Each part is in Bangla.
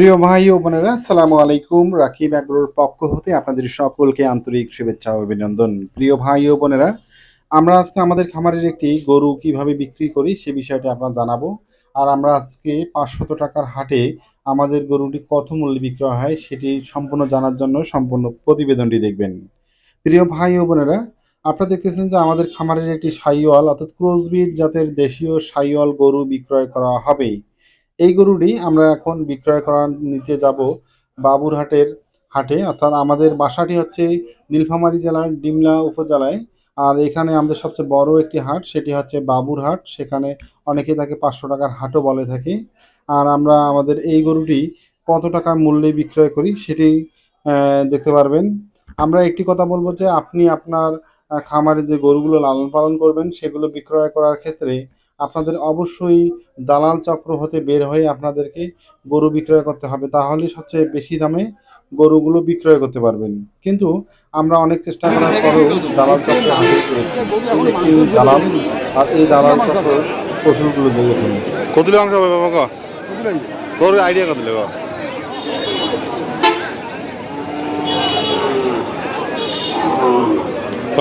প্রিয় ভাই ও বোনেরা, আসসালামু আলাইকুম। রাকিব অ্যাগ্রোর পক্ষ হতে আপনাদের সকলকে আন্তরিক শুভেচ্ছা ও অভিনন্দন। প্রিয় ভাই ও বোনেরা, আমরা আজকে আমাদের খামারের একটি গরু কীভাবে বিক্রি করি সে বিষয়টা আপনার জানাব। আর আমরা আজকে পাঁচশত টাকার হাটে আমাদের গরুটি কত মূল্যে বিক্রয় হয় সেটি সম্পূর্ণ জানার জন্য সম্পূর্ণ প্রতিবেদনটি দেখবেন। প্রিয় ভাই ও বোনেরা, আপনারা দেখতেছেন যে আমাদের খামারের একটি সাইওয়াল অর্থাৎ ক্রোজবিট জাতের দেশীয় সাইওয়াল গরু বিক্রয় করা হবে। এই গরুটি আমরা এখন বিক্রয় করা নিতে যাব বাবুরহাটের হাটে। অর্থাৎ আমাদের বাসাটি হচ্ছে নীলফামারী জেলার ডিমলা উপজেলায়। আর এখানে আমাদের সবচেয়ে বড় একটি হাট, সেটি হচ্ছে বাবুরহাট। সেখানে অনেকে তাকে পাঁচশো টাকার হাটও বলে থাকে। আর আমরা আমাদের এই গরুটি কত টাকা মূল্যে বিক্রয় করি সেটি দেখতে পারবেন। আমরা একটি কথা বলব যে আপনি আপনার খামারে যে গরুগুলো লালন পালন করবেন, সেগুলো বিক্রয় করার ক্ষেত্রে আপনাদের অবশ্যই দালাল চক্র হতে বের হয়ে আপনাদেরকে গরু বিক্রয় করতে হবে। তাহলে সবচেয়ে বেশি দামে গরুগুলো বিক্রয় করতে পারবেন। কিন্তু আমরা অনেক চেষ্টা করার পরেও দালাল চক্র হাতে করেছি দালাল আর এই দালাল চক্র কৌশলগুলো দেখুন। কতলে অংশ হবে বাবা তোর আইডিয়া কত ক।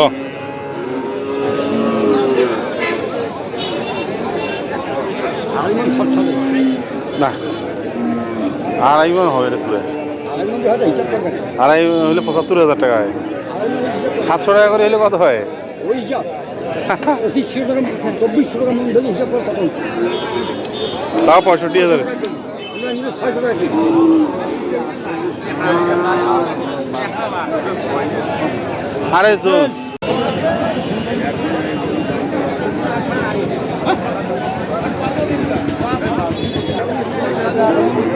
না। আড়াই মন হবে এটা পুরো। আড়াই হলে পঁচাত্তর হাজার টাকা হয়। সাতশো টাকা করে হলে কত হয়? ওই চব্বিশশো টাকা তাও পঁয়ষট্টি হাজার। আরে তো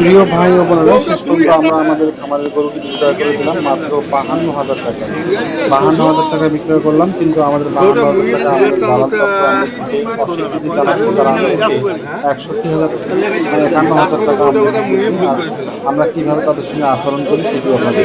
প্রিয় ভাই ও বোনেরা শেষ পর্যন্ত আমরা আমাদের খামারের গরুটি বিক্রয় করে দিলাম মাত্র বাহান্ন হাজার টাকা। বাহান্ন হাজার টাকা বিক্রয় করলাম কিন্তু আমাদের বাহান্ন হাজার টাকা আমাদের দালাল চক্র অস্বীকৃতি জানাচ্ছে তারা একষট্টি হাজার একান্ন হাজার টাকা আমরা আমরা কীভাবে তাদের সঙ্গে আচরণ করি সেটি আপনাদের